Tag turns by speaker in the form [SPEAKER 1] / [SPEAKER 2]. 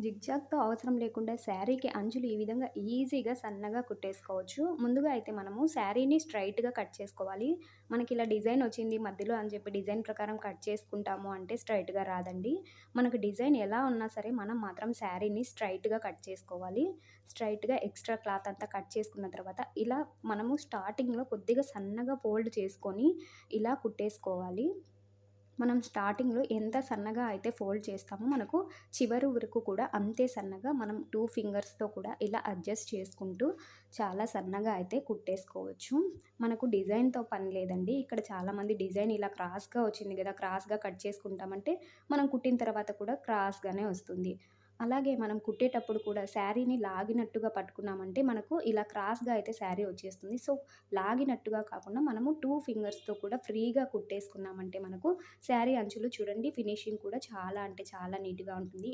[SPEAKER 1] జిగ్‌జాగ్‌తో అవసరం లేకుండా శారీకి అంచులు ఈ విధంగా ఈజీగా సన్నగా కుట్టేసుకోవచ్చు. ముందుగా అయితే మనము శారీని స్ట్రైట్గా కట్ చేసుకోవాలి. మనకి ఇలా డిజైన్ వచ్చింది మధ్యలో అని చెప్పి డిజైన్ ప్రకారం కట్ చేసుకుంటాము అంటే స్ట్రైట్గా రాదండి. మనకు డిజైన్ ఎలా ఉన్నా సరే మనం మాత్రం శారీని స్ట్రైట్గా కట్ చేసుకోవాలి. స్ట్రైట్గా ఎక్స్ట్రా క్లాత్ అంతా కట్ చేసుకున్న తర్వాత ఇలా మనము స్టార్టింగ్‌లో కొద్దిగా సన్నగా ఫోల్డ్ చేసుకొని ఇలా కుట్టేసుకోవాలి. మనం స్టార్టింగ్‌లో ఎంత సన్నగా అయితే ఫోల్డ్ చేస్తామో మనకు చివరి వరకు కూడా అంతే సన్నగా మనం టూ ఫింగర్స్‌తో కూడా ఇలా అడ్జస్ట్ చేసుకుంటూ చాలా సన్నగా అయితే కుట్టేసుకోవచ్చు. మనకు డిజైన్‌తో పని లేదండి. ఇక్కడ చాలామంది డిజైన్ ఇలా క్రాస్‌గా వచ్చింది కదా! క్రాస్‌గా కట్ చేసుకుంటామంటే మనం కుట్టిన తర్వాత కూడా క్రాస్‌గానే వస్తుంది. అలాగే మనం కుట్టేటప్పుడు కూడా శారీని లాగినట్టుగా పట్టుకున్నామంటే మనకు ఇలా క్రాస్‌గా అయితే శారీ వచ్చేస్తుంది. సో, లాగినట్టుగా కాకుండా మనము టూ ఫింగర్స్‌తో కూడా ఫ్రీగా కుట్టేసుకున్నామంటే మనకు శారీ అంచులు చూడండి ఫినిషింగ్ కూడా చాలా అంటే చాలా నీట్‌గా ఉంటుంది.